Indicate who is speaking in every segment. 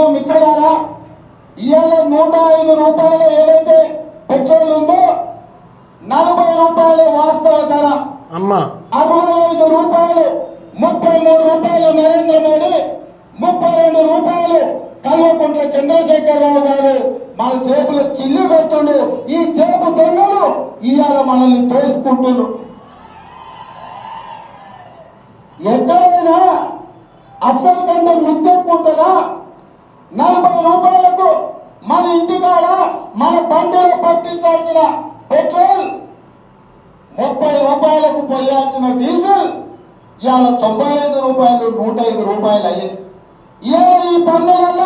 Speaker 1: ఇదిగో మిత్రులారా ఇవాళ నూట ఐదు రూపాయలు ఏదైతే పెట్రోల్ ఉందో నలభై రూపాయలు వాస్తవ ధర. అరవై ఐదు రూపాయలు ముప్పై మూడు రూపాయలు నరేంద్ర మోడీ ముప్పై రెండు రూపాయలు కల్వకుంట్ల చంద్రశేఖరరావు గారు మన జేబులో చిల్లు పెడుతుండు ఈ జేబు దొంగలు ఇవాళ మనల్ని తోసుకుంటున్నారు ఎక్కడైనా అస్సలు కంటే మిద్దెక్కుంటుందా? నలభై రూపాయలకు మన ఇంటికాడ మన బండిలో పట్టించాల్సిన పెట్రోల్ ముప్పై రూపాయలకు పోయాల్సిన డీజిల్ ఇవాళ తొంభై ఐదు రూపాయలు నూట ఐదు రూపాయలు అయ్యింది. ఇవాళ ఈ పన్ను వల్ల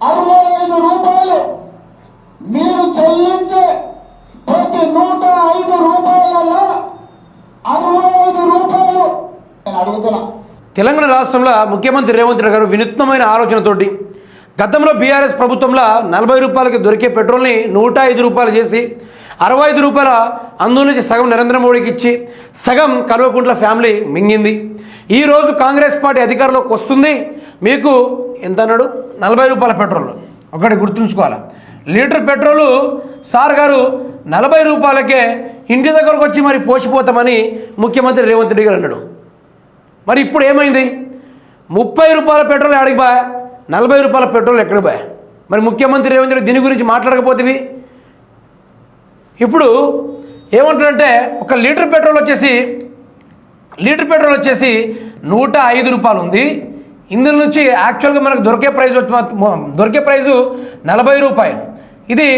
Speaker 1: అరవై ఐదు రూపాయలు మీరు చెల్లించే ప్రతి నూట ఐదు రూపాయలలో అరవై ఐదు రూపాయలు. నేను అడుగుతున్నా.
Speaker 2: తెలంగాణ రాష్ట్రంలో ముఖ్యమంత్రి రేవంత్ రెడ్డి గారు వినూత్నమైన ఆలోచనతోటి గతంలో బీఆర్ఎస్ ప్రభుత్వంలో నలభై రూపాయలకి దొరికే పెట్రోల్ని నూట ఐదు రూపాయలు చేసి అరవై ఐదు రూపాయల అందులో నుంచి సగం నరేంద్ర మోడీకి ఇచ్చి సగం కల్వకుంట్ల ఫ్యామిలీ మింగింది. ఈరోజు కాంగ్రెస్ పార్టీ అధికారంలోకి వస్తుంది. మీకు ఎంత అన్నాడు? నలభై రూపాయల పెట్రోల్. ఒకటి గుర్తుంచుకోవాలి? లీటర్ పెట్రోలు సార్ గారు నలభై రూపాయలకే ఇంటి దగ్గరకు వచ్చి మరి పోసిపోతామని ముఖ్యమంత్రి రేవంత్ రెడ్డి గారు అన్నాడు. మరి ఇప్పుడు ఏమైంది? ముప్పై రూపాయల పెట్రోల్ అడిగిపోయా నలభై రూపాయల పెట్రోల్ ఎక్కడ పోయా మరి ముఖ్యమంత్రి రేవంత్ రెడ్డి దీని గురించి మాట్లాడకపోతేవి? ఇప్పుడు ఏమంటారంటే ఒక లీటర్ పెట్రోల్ వచ్చేసి లీటర్ పెట్రోల్ వచ్చేసి నూట ఐదు రూపాయలు ఉంది. ఇందులో నుంచి యాక్చువల్గా మనకు దొరికే ప్రైజ్ దొరికే ప్రైజు నలభై రూపాయలు. ఇది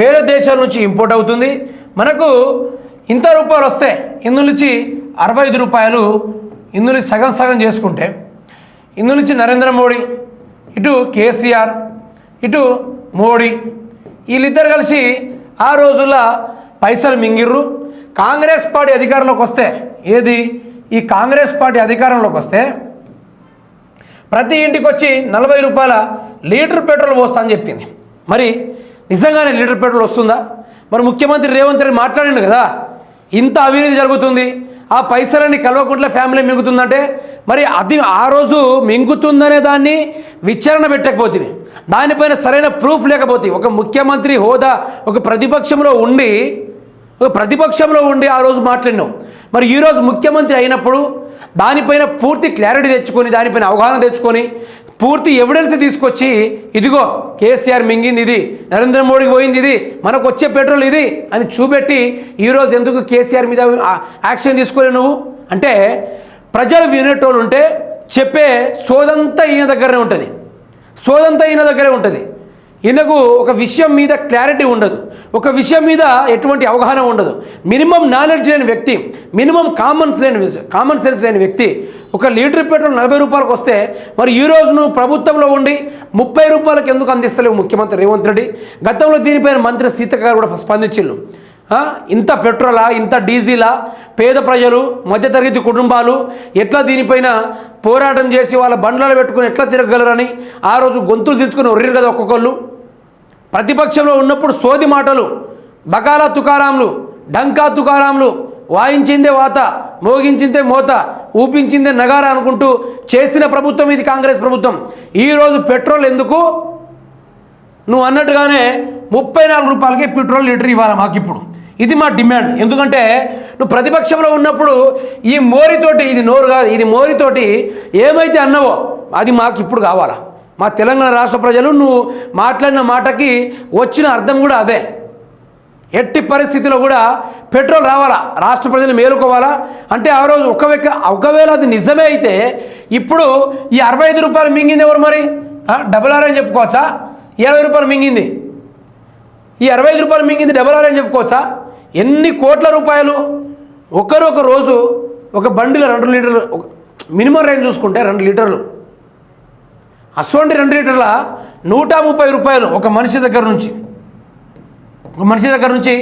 Speaker 2: వేరే దేశాల నుంచి ఇంపోర్ట్ అవుతుంది. మనకు ఇంత రూపాయలు వస్తే ఇందు నుంచి అరవై ఐదు రూపాయలు ఇందు నుంచి సగం సగం చేసుకుంటే ఇందు నుంచి నరేంద్ర మోడీ ఇటు కేసీఆర్ ఇటు మోడీ వీళ్ళిద్దరు కలిసి ఆ రోజుల్లో పైసలు మింగిర్రు. కాంగ్రెస్ పార్టీ అధికారంలోకి వస్తే ఏది? ఈ కాంగ్రెస్ పార్టీ అధికారంలోకి వస్తే ప్రతి ఇంటికి వచ్చి నలభై రూపాయల లీటర్ పెట్రోల్ పోస్తా అని చెప్పింది. మరి నిజంగానే లీటర్ పెట్రోల్ వస్తుందా? మరి ముఖ్యమంత్రి రేవంత్ రెడ్డి మాట్లాడిండు కదా ఇంత అవినీతి జరుగుతుంది. ఆ పైసలని కల్వకుంట్ల ఫ్యామిలీ మింగుతుందంటే మరి అది ఆ రోజు మింగుతుందనే దాన్ని విచారణ పెట్టకపోతే దానిపైన సరైన ప్రూఫ్ లేకపోతే ఒక ముఖ్యమంత్రి హోదా ఒక ప్రతిపక్షంలో ఉండి ఒక ప్రతిపక్షంలో ఉండి ఆ రోజు మాట్లాడినాం. మరి ఈరోజు ముఖ్యమంత్రి అయినప్పుడు దానిపైన పూర్తి క్లారిటీ తెచ్చుకొని దానిపైన అవగాహన తెచ్చుకొని పూర్తి ఎవిడెన్స్ తీసుకొచ్చి ఇదిగో కేసీఆర్ మింగింది ఇది నరేంద్ర మోడీకి పోయింది ఇది మనకు వచ్చే పెట్రోల్ ఇది అని చూపెట్టి ఈరోజు ఎందుకు కేసీఆర్ మీద యాక్షన్ తీసుకోలే నువ్వు? అంటే ప్రజలు వినేటోళ్ళు ఉంటే చెప్పే సోదంతా ఈయన దగ్గరనే ఉంటుంది. సోదంతా ఈయన దగ్గరే ఉంటుంది. ఈయనకు ఒక విషయం మీద క్లారిటీ ఉండదు. ఒక విషయం మీద ఎటువంటి అవగాహన ఉండదు. మినిమం నాలెడ్జ్ లేని వ్యక్తి మినిమం కామన్స్ లేని కామన్ సెన్స్ లేని వ్యక్తి ఒక లీటర్ పెట్రోల్ నలభై రూపాయలకు వస్తే మరి ఈ రోజు నువ్వు ప్రభుత్వంలో ఉండి ముప్పై రూపాయలకు ఎందుకు అందిస్తలేవు ముఖ్యమంత్రి రేవంత్ రెడ్డి? గతంలో దీనిపైన మంత్రి సీతక్క గారు కూడా స్పందించిల్లు ఇంత పెట్రోలా ఇంత డీజిలా? పేద ప్రజలు మధ్యతరగతి కుటుంబాలు ఎట్లా దీనిపైన పోరాటం చేసి వాళ్ళ బండ్లలో పెట్టుకుని ఎట్లా తిరగలరని ఆ రోజు గొంతులు దించుకుని ఒర్రిరు కదా ఒక్కొక్కళ్ళు. ప్రతిపక్షంలో ఉన్నప్పుడు సోది మాటలు బకాలా తుకారాంలు డంకా తుకారాంలు వాయించిందే వాత మోగించిందే మోత ఊపించిందే నగార అనుకుంటూ చేసిన ప్రభుత్వం ఇది కాంగ్రెస్ ప్రభుత్వం. ఈరోజు పెట్రోల్ ఎందుకు? నువ్వు అన్నట్టుగానే ముప్పై నాలుగు రూపాయలకే పెట్రోల్ లీటర్ ఇవ్వాలి మాకు ఇప్పుడు ఇది మా డిమాండ్. ఎందుకంటే నువ్వు ప్రతిపక్షంలో ఉన్నప్పుడు ఈ మోరితోటి ఇది నోరు కాదు ఇది మోరితోటి ఏమైతే అన్నవో అది మాకు ఇప్పుడు కావాలా. మా తెలంగాణ రాష్ట్ర ప్రజలు నువ్వు మాట్లాడిన మాటకి వచ్చిన అర్థం కూడా అదే. ఎట్టి పరిస్థితిలో కూడా పెట్రోల్ రావాలా? రాష్ట్ర ప్రజలు మేలుకోవాలా? అంటే ఆ రోజు ఒక వెక్క ఒకవేళ అది నిజమే అయితే ఇప్పుడు ఈ అరవై ఐదు రూపాయలు మింగింది ఎవరు మరి? డబుల్ డబల్ ఆర్ అని చెప్పుకోవచ్చా? ఇరవై రూపాయలు మింగింది. ఈ అరవై ఐదు రూపాయలు మింగింది డబల్ ఆర్ అని చెప్పుకోవచ్చా? ఎన్ని కోట్ల రూపాయలు? ఒకరు ఒక రోజు ఒక బండిలో రెండు లీటర్లు మినిమం రేంజ్ చూసుకుంటే రెండు లీటర్లు. అసోంటి రెండు లీటర్ల నూట ముప్పై రూపాయలు ఒక మనిషి దగ్గర నుంచి. ఒక మనిషి దగ్గర నుంచి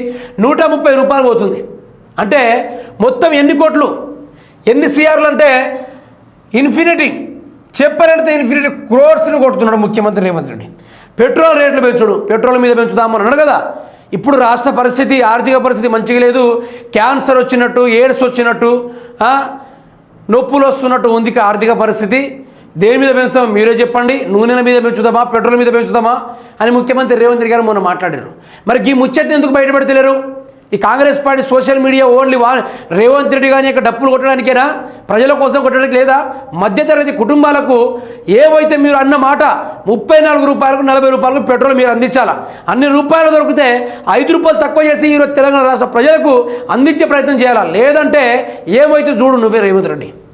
Speaker 2: నూట ముప్పై రూపాయలు పోతుంది. అంటే మొత్తం ఎన్ని కోట్లు? ఎన్ని సిఆర్లు అంటే ఇన్ఫినిటీ చెప్పారంటే ఇన్ఫినిటీ క్రోర్స్ని కొడుతున్నాడు ముఖ్యమంత్రి రేవంత్ రెడ్డి. పెట్రోల్ రేట్లు పెంచుడు. పెట్రోల్ మీద పెంచుదామని అన్నాడు కదా. ఇప్పుడు రాష్ట్ర పరిస్థితి ఆర్థిక పరిస్థితి మంచిగా లేదు. క్యాన్సర్ వచ్చినట్టు ఎయిడ్స్ వచ్చినట్టు నొప్పులు వస్తున్నట్టు ఉంది ఆర్థిక పరిస్థితి. దేని మీద పెంచుతాం? మీరే చెప్పండి. నూనెల మీద పెంచుదామా పెట్రోల్ మీద పెంచుదామా అని ముఖ్యమంత్రి రేవంత్ రెడ్డి గారు మొన్న మాట్లాడారు మరి ఈ ముచ్చట్ని ఎందుకు బయటపెడతలేరు? ఈ Congress party social media only వా రేవంత్ రెడ్డి గారి యొక్క డప్పులు కొట్టడానికేనా? ప్రజల కోసం కొట్టడానికి లేదా? మధ్యతరగతి కుటుంబాలకు ఏవైతే మీరు అన్న మాట ముప్పై నాలుగు రూపాయలకు నలభై రూపాయలకు పెట్రోల్ మీరు అందించాలా? అన్ని రూపాయలు దొరికితే ఐదు రూపాయలు తక్కువ చేసి ఈరోజు తెలంగాణ రాష్ట్ర ప్రజలకు అందించే ప్రయత్నం చేయాలా? లేదంటే ఏమైతే చూడు నువ్వే రేవంత్ రెడ్డి.